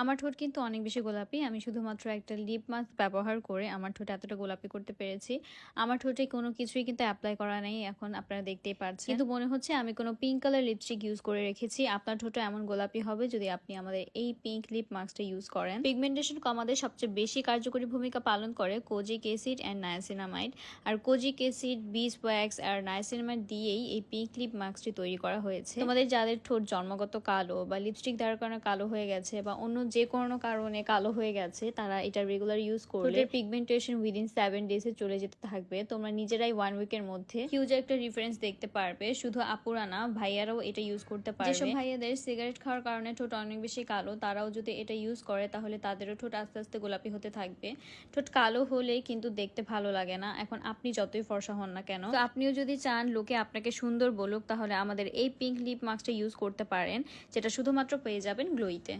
আমার ঠোঁট কিন্তু অনেক বেশি গোলাপি। আমি শুধুমাত্র একটা লিপ মাস্ক ব্যবহার করে আমার ঠোঁট এতটা গোলাপি করতে পেরেছি। আমার ঠোঁটে কোনো কিছুই কিন্তু অ্যাপ্লাই করা নেই, এখন আপনারা দেখতেই পাচ্ছেন কিন্তু মনে হচ্ছে আমি কোনো পিঙ্ক কালার লিপস্টিক ইউজ করে রেখেছি। আপনার ঠোঁটও এমন গোলাপি হবে যদি আপনি আমাদের এই পিঙ্ক লিপ মাস্কটা ইউজ করেন। পিগমেন্টেশন কমাতে সবচেয়ে বেশি কার্যকরী ভূমিকা পালন করে কোজিক অ্যাসিড অ্যান্ড নায়াসিনামাইড আর কোজিক অ্যাসিড বিস ওয়্যাক্স আর নায়াসিনামাইড দিয়েই এই পিঙ্ক লিপ মাস্কটি তৈরি করা হয়েছে। তোমাদের যাদের ঠোঁট জন্মগত কালো বা লিপস্টিক দেওয়ার কারণে কালো হয়ে গেছে বা অন্য যে কোনো কারণে কালো হয়ে গেছে তারা এটা রেগুলার ইউজ করলে পিগমেন্টেশন উইদিন সেভেন ডেজে চলে যেতে থাকবে। তোমরা নিজেরাই ওয়ান উইকের মধ্যে হিউজ একটা ডিফারেন্স দেখতে পারবে। শুধু আপুরা না ভাইয়ারাও এটা ইউজ করতে পারবে। যেসব ভাইয়াদের সিগারেট খাওয়ার কারণে ঠোঁট অনেক বেশি কালো তারাও যদি এটা ইউজ করে তাহলে তাদেরও ঠোঁট আস্তে আস্তে গোলাপি হতে থাকবে। ঠোঁট কালো হলে কিন্তু দেখতে ভালো লাগে না। এখন আপনি যতই ফর্সা হন না কেন। তো আপনিও যদি চান লোকে আপনাকে সুন্দর বলুক তাহলে আমাদের এই পিঙ্ক লিপ মাস্কটা ইউজ করতে পারেন যেটা শুধুমাত্র পেয়ে যাবেন গ্লোইতে